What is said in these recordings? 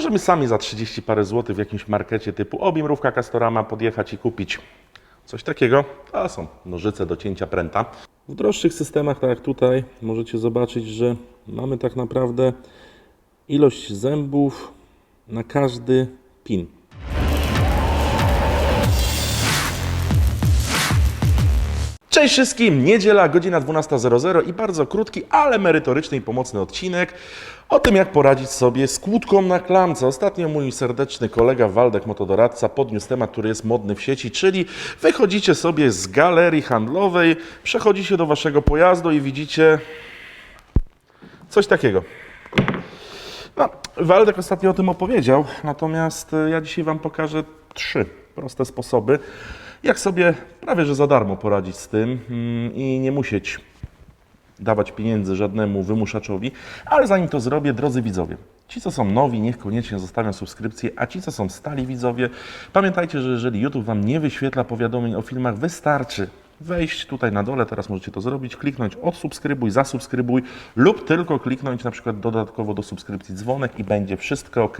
Możemy sami za 30 parę złotych w jakimś markecie typu Obimrówka Castorama podjechać i kupić coś takiego. A są nożyce do cięcia pręta. W droższych systemach, tak jak tutaj, możecie zobaczyć, że mamy tak naprawdę ilość zębów na każdy pin. Cześć wszystkim, niedziela, godzina 12.00 i bardzo krótki, ale merytoryczny i pomocny odcinek o tym, jak poradzić sobie z kłódką na klamce. Ostatnio mój serdeczny kolega Waldek Motodoradca podniósł temat, który jest modny w sieci, czyli wychodzicie sobie z galerii handlowej, przechodzicie do waszego pojazdu i widzicie coś takiego. No, Waldek ostatnio o tym opowiedział, natomiast e, ja dzisiaj Wam pokażę trzy proste sposoby, jak sobie prawie że za darmo poradzić z tym mm, i nie musieć dawać pieniędzy żadnemu wymuszaczowi, ale zanim to zrobię, drodzy widzowie, ci co są nowi, niech koniecznie zostawią subskrypcję, a ci co są stali widzowie, pamiętajcie, że jeżeli YouTube Wam nie wyświetla powiadomień o filmach, wystarczy wejść tutaj na dole, teraz możecie to zrobić, kliknąć odsubskrybuj, zasubskrybuj lub tylko kliknąć na przykład dodatkowo do subskrypcji dzwonek i będzie wszystko ok.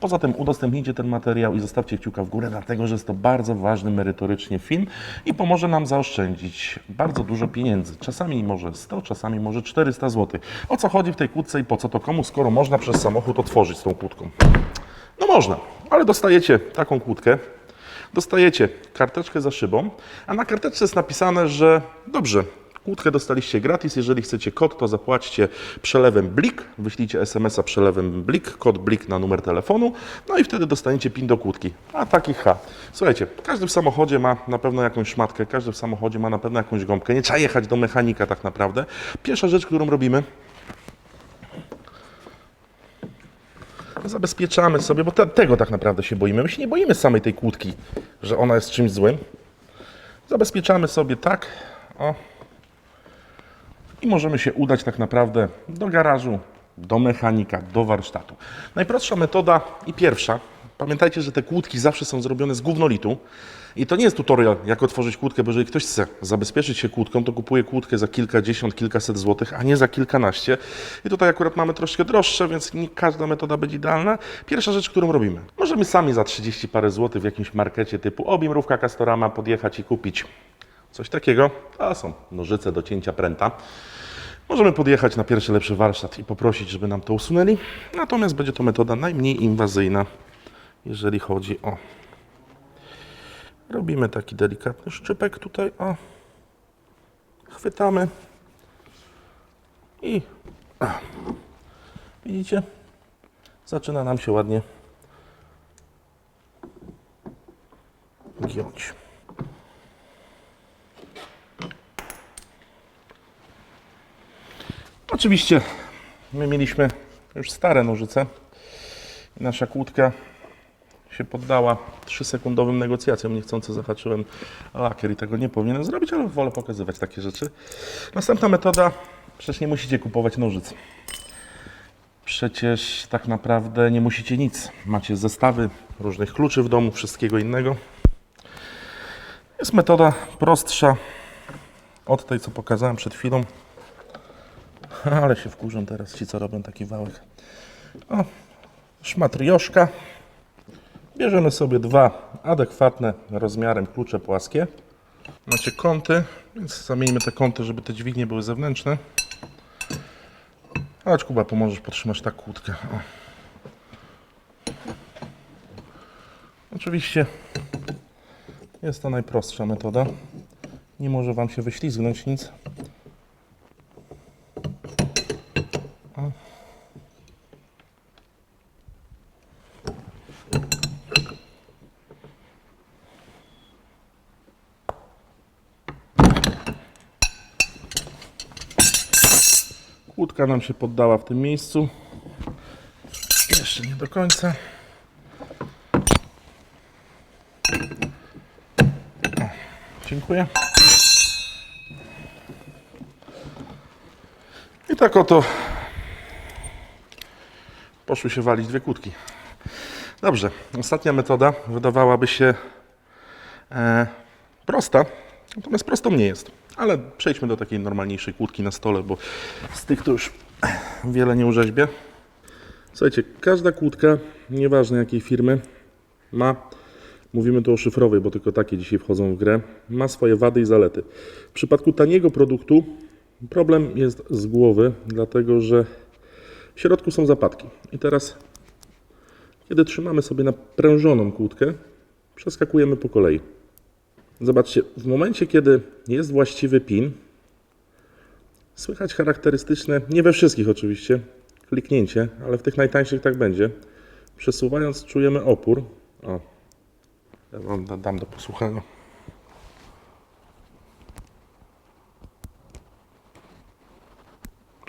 Poza tym udostępnijcie ten materiał i zostawcie kciuka w górę, dlatego że jest to bardzo ważny merytorycznie film i pomoże nam zaoszczędzić bardzo dużo pieniędzy. Czasami może 100, czasami może 400 zł. O co chodzi w tej kłódce i po co to komu, skoro można przez samochód otworzyć z tą kłódką? No można, ale dostajecie taką kłódkę, dostajecie karteczkę za szybą, a na karteczce jest napisane, że dobrze, kłódkę dostaliście gratis, jeżeli chcecie kod, to zapłaćcie przelewem BLIK, wyślijcie SMS-a przelewem BLIK, kod BLIK na numer telefonu, no i wtedy dostaniecie PIN do kłódki. A taki H. Słuchajcie, każdy w samochodzie ma na pewno jakąś szmatkę, każdy w samochodzie ma na pewno jakąś gąbkę, nie trzeba jechać do mechanika tak naprawdę. Pierwsza rzecz, którą robimy, zabezpieczamy sobie, bo te, tego tak naprawdę się boimy. My się nie boimy samej tej kłódki, że ona jest czymś złym. Zabezpieczamy sobie tak, o. I możemy się udać tak naprawdę do garażu, do mechanika, do warsztatu. Najprostsza metoda i pierwsza. Pamiętajcie, że te kłódki zawsze są zrobione z gównolitu. I to nie jest tutorial, jak otworzyć kłódkę, bo jeżeli ktoś chce zabezpieczyć się kłódką, to kupuje kłódkę za kilkadziesiąt, kilkaset złotych, a nie za kilkanaście. I tutaj akurat mamy troszkę droższe, więc nie każda metoda będzie idealna. Pierwsza rzecz, którą robimy. Możemy sami za 30 parę złotych w jakimś markecie typu Obimrówka Castorama podjechać i kupić coś takiego. To są nożyce do cięcia pręta. Możemy podjechać na pierwszy lepszy warsztat i poprosić, żeby nam to usunęli. Natomiast będzie to metoda najmniej inwazyjna, jeżeli chodzi o. Robimy taki delikatny szczypek tutaj, o. Chwytamy i widzicie? Zaczyna nam się ładnie giąć. Oczywiście my mieliśmy już stare nożyce i nasza kłódka się poddała 3-sekundowym negocjacjom. Niechcący zahaczyłem lakier i tego nie powinienem zrobić, ale wolę pokazywać takie rzeczy. Następna metoda, przecież nie musicie kupować nożyc. Przecież tak naprawdę nie musicie nic. Macie zestawy różnych kluczy w domu, wszystkiego innego. Jest metoda prostsza od tej, co pokazałem przed chwilą. Ale się wkurzą teraz ci, co robią taki wałek. O, szmatrioszka. Bierzemy sobie dwa adekwatne rozmiarem klucze płaskie. Macie kąty, więc zamieńmy te kąty, żeby te dźwignie były zewnętrzne. Chodź Kuba, pomożesz, potrzymasz tak kłódkę. O. Oczywiście jest to najprostsza metoda. Nie może Wam się wyślizgnąć nic. Kłódka nam się poddała w tym miejscu. Jeszcze nie do końca. O, dziękuję. I tak oto poszły się walić dwie kłódki. Dobrze, ostatnia metoda wydawałaby się e, prosta, natomiast prostą nie jest. Ale przejdźmy do takiej normalniejszej kłódki na stole, bo z tych to już wiele nie urzeźbię. Słuchajcie, każda kłódka, nieważne jakiej firmy, ma, mówimy tu o szyfrowej, bo tylko takie dzisiaj wchodzą w grę, ma swoje wady i zalety. W przypadku taniego produktu problem jest z głowy, dlatego że w środku są zapadki. I teraz, kiedy trzymamy sobie naprężoną kłódkę, przeskakujemy po kolei. Zobaczcie, w momencie, kiedy jest właściwy pin, słychać charakterystyczne, nie we wszystkich oczywiście, kliknięcie, ale w tych najtańszych tak będzie. Przesuwając czujemy opór. O, ja wam da- dam do posłuchania.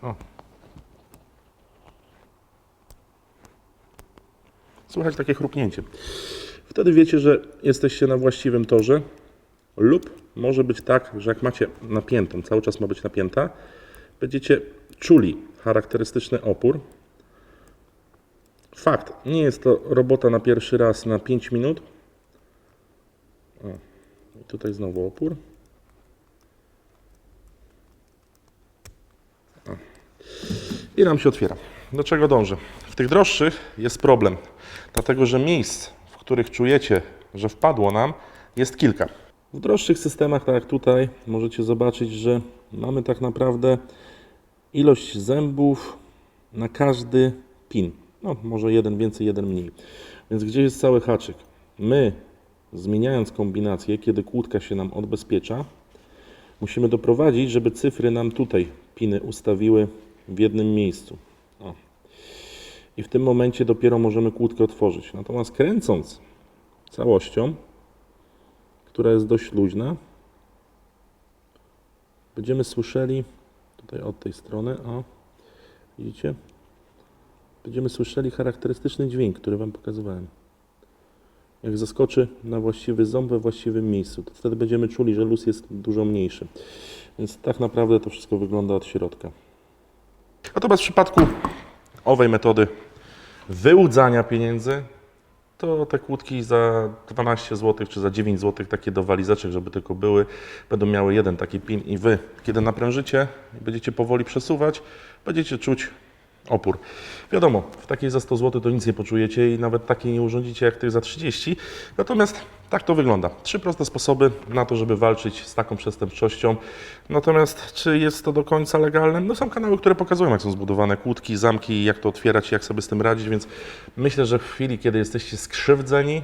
O. Słychać takie chrupnięcie. Wtedy wiecie, że jesteście na właściwym torze lub może być tak, że jak macie napiętą, cały czas ma być napięta, będziecie czuli charakterystyczny opór. Fakt, nie jest to robota na pierwszy raz na 5 minut. O, tutaj znowu opór. O. I nam się otwiera. Do czego dążę? W tych droższych jest problem, dlatego że miejsc, w których czujecie, że wpadło nam, jest kilka. W droższych systemach, tak jak tutaj, możecie zobaczyć, że mamy tak naprawdę ilość zębów na każdy pin. No, może jeden więcej, jeden mniej. Więc gdzie jest cały haczyk? My, zmieniając kombinację, kiedy kłódka się nam odbezpiecza, musimy doprowadzić, żeby cyfry nam tutaj piny ustawiły w jednym miejscu. O. I w tym momencie dopiero możemy kłódkę otworzyć. Natomiast kręcąc całością, która jest dość luźna, będziemy słyszeli tutaj od tej strony, o, widzicie? Będziemy słyszeli charakterystyczny dźwięk, który Wam pokazywałem. Jak zaskoczy na właściwy ząb we właściwym miejscu, to wtedy będziemy czuli, że luz jest dużo mniejszy. Więc tak naprawdę to wszystko wygląda od środka. Natomiast w przypadku owej metody wyłudzania pieniędzy, to te kłódki za 12 zł czy za 9 zł, takie do walizeczek, żeby tylko były, będą miały jeden taki pin i Wy, kiedy naprężycie będziecie powoli przesuwać, będziecie czuć opór. Wiadomo, w takiej za 100 zł to nic nie poczujecie i nawet takiej nie urządzicie jak tych za 30. Natomiast tak to wygląda. Trzy proste sposoby na to, żeby walczyć z taką przestępczością. Natomiast czy jest to do końca legalne? No są kanały, które pokazują jak są zbudowane kłódki, zamki, jak to otwierać, jak sobie z tym radzić, więc myślę, że w chwili, kiedy jesteście skrzywdzeni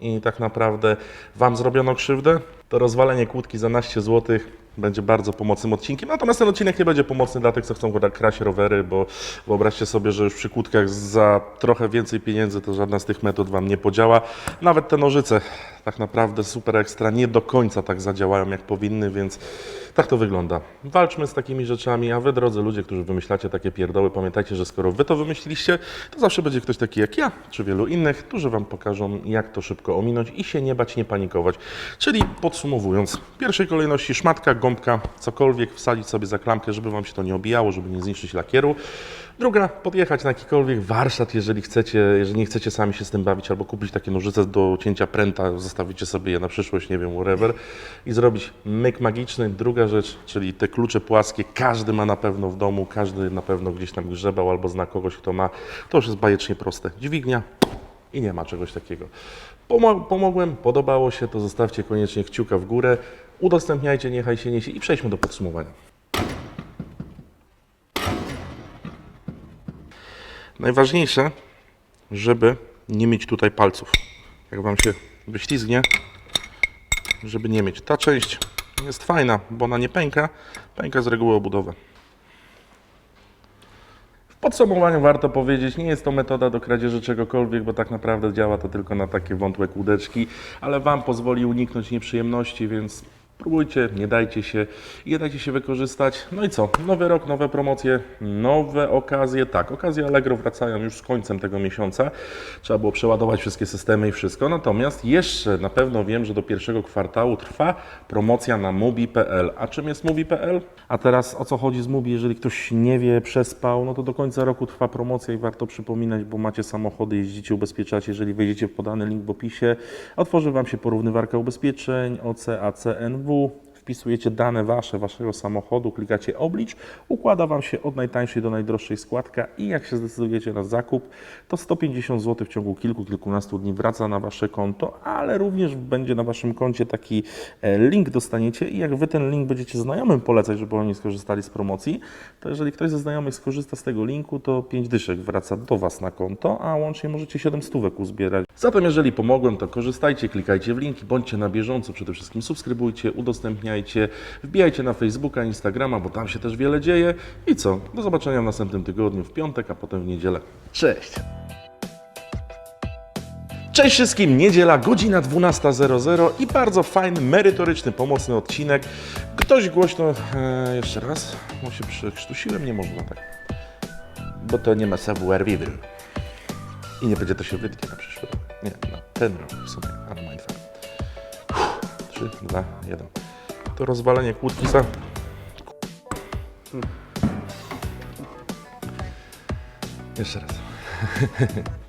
i tak naprawdę Wam zrobiono krzywdę, to rozwalenie kłódki za 12 zł będzie bardzo pomocnym odcinkiem. Natomiast ten odcinek nie będzie pomocny dla tych, co chcą kraść rowery, bo wyobraźcie sobie, że już przy kłódkach za trochę więcej pieniędzy to żadna z tych metod Wam nie podziała. Nawet te nożyce tak naprawdę super ekstra nie do końca tak zadziałają jak powinny, więc tak to wygląda. Walczmy z takimi rzeczami, a Wy drodzy ludzie, którzy wymyślacie takie pierdoły, pamiętajcie, że skoro Wy to wymyśliliście, to zawsze będzie ktoś taki jak ja, czy wielu innych, którzy Wam pokażą, jak to szybko ominąć i się nie bać, nie panikować. Czyli podsumowując, w pierwszej kolejności szmatka, gąbka, cokolwiek wsadzić sobie za klamkę, żeby Wam się to nie obijało, żeby nie zniszczyć lakieru. Druga, podjechać na jakikolwiek warsztat, jeżeli chcecie, jeżeli nie chcecie sami się z tym bawić, albo kupić takie nożyce do cięcia pręta, zostawicie sobie je na przyszłość, nie wiem, whatever, i zrobić myk magiczny. Druga rzecz, czyli te klucze płaskie, każdy ma na pewno w domu, każdy na pewno gdzieś tam grzebał albo zna kogoś, kto ma. To już jest bajecznie proste. Dźwignia i nie ma czegoś takiego. Pomo- pomogłem, podobało się, to zostawcie koniecznie kciuka w górę, udostępniajcie, niechaj się niesie i przejdźmy do podsumowania. Najważniejsze, żeby nie mieć tutaj palców. Jak Wam się wyślizgnie, żeby nie mieć. Ta część jest fajna, bo ona nie pęka, pęka z reguły obudowa. W podsumowaniu warto powiedzieć, nie jest to metoda do kradzieży czegokolwiek, bo tak naprawdę działa to tylko na takie wątłe kłódeczki, ale Wam pozwoli uniknąć nieprzyjemności, więc próbujcie, nie dajcie się nie dajcie się wykorzystać. No i co? Nowy rok, nowe promocje, nowe okazje. Tak, okazje Allegro wracają już z końcem tego miesiąca. Trzeba było przeładować wszystkie systemy i wszystko. Natomiast jeszcze na pewno wiem, że do pierwszego kwartału trwa promocja na mubi.pl. A czym jest mubi.pl? A teraz o co chodzi z Mubi? Jeżeli ktoś nie wie, przespał, no to do końca roku trwa promocja i warto przypominać, bo macie samochody, jeździcie, ubezpieczacie. Jeżeli wejdziecie w podany link w opisie, otworzy Wam się porównywarka ubezpieczeń OC, AC, bu wpisujecie dane wasze, waszego samochodu, klikacie oblicz, układa wam się od najtańszej do najdroższej składka i jak się zdecydujecie na zakup, to 150 zł w ciągu kilku, kilkunastu dni wraca na wasze konto, ale również będzie na waszym koncie taki e, link dostaniecie i jak wy ten link będziecie znajomym polecać, żeby oni skorzystali z promocji, to jeżeli ktoś ze znajomych skorzysta z tego linku, to 5 dyszek wraca do was na konto, a łącznie możecie 7 stówek uzbierać. Zatem jeżeli pomogłem, to korzystajcie, klikajcie w linki, bądźcie na bieżąco, przede wszystkim subskrybujcie, udostępniajcie, wbijajcie na Facebooka, Instagrama, bo tam się też wiele dzieje. I co? Do zobaczenia w następnym tygodniu, w piątek, a potem w niedzielę. Cześć! Cześć wszystkim, niedziela, godzina 12.00 i bardzo fajny, merytoryczny, pomocny odcinek. Ktoś głośno, e, jeszcze raz, bo się przekrztusiłem, nie można tak, bo to nie ma savoir vivre. I nie będzie to się wytnie na przyszły. Nie, na ten rok w sumie, ale mindfuck. 3, 2, 1. To rozwalenie kłódki za... Jeszcze raz.